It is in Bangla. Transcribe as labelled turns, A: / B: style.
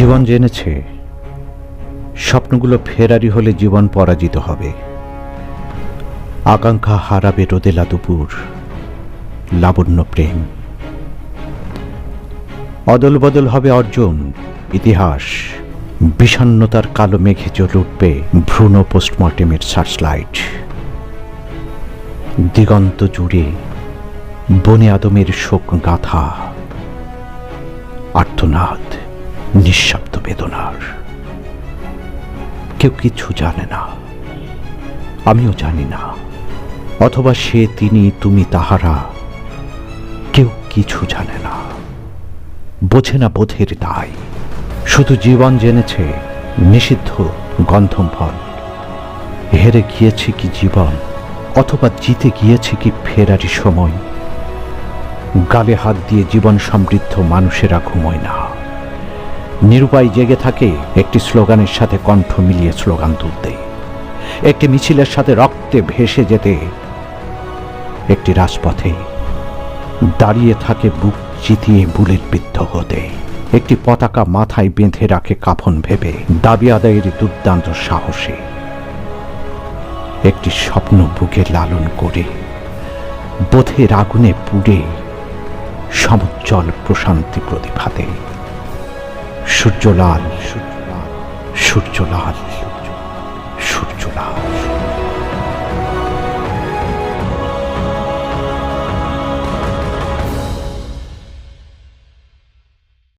A: জীবন জেনেছে, স্বপ্নগুলো ফেরারি হলে জীবন পরাজিত হবে। আকাঙ্ক্ষা হারাবে রোদেলা দুপুর, লাবণ্য প্রেম। অদল বদল হবে অর্জন, ইতিহাস, বিষণ্নতার কালো মেঘে জ্বলে উঠবে ভ্রূণ পোস্টমর্টেমের সার্চলাইট। দিগন্ত জুড়ে বনে আদমের শোক গাথা আর্তনাদ। নিঃশব্দ বেদনার। কেউ কিছু জানে না। আমিও জানি না। অথবা সে, তিনি, তুমি, তাহারা কেউ কিছু জানে না। বোঝে না বোধের দায়। শুধু জীবন জেনেছে নিষিদ্ধ গন্ধম ফল হেরে গিয়েছে কি জীবন, অথবা জিতে গিয়েছে কি ফেরারি সময়। গালে হাত দিয়ে জীবন সমৃদ্ধ মানুষেরা ঘুমোয় না। নিরুপায় জেগে থাকে একটি স্লোগানের সাথে কণ্ঠ মিলিয়ে স্লোগান তুলতে। একটি মিছিলের সাথে রক্তে ভেসে যেতে একটি রাজপথে দাঁড়িয়ে থাকে বুক চিতিয়ে বুলেট বিদ্ধ হতে। একটি পতাকা মাথায় বেঁধে রাখে কাফন ভেবে, দাবি আদায়ের দুর্দান্ত সাহসে। একটি স্বপ্ন বুকে লালন করে, বোধের আগুনে পুড়ে সমুজ্জ্বল প্রশান্তি প্রতিভাতে। সূর্যলাল সূর্যলাল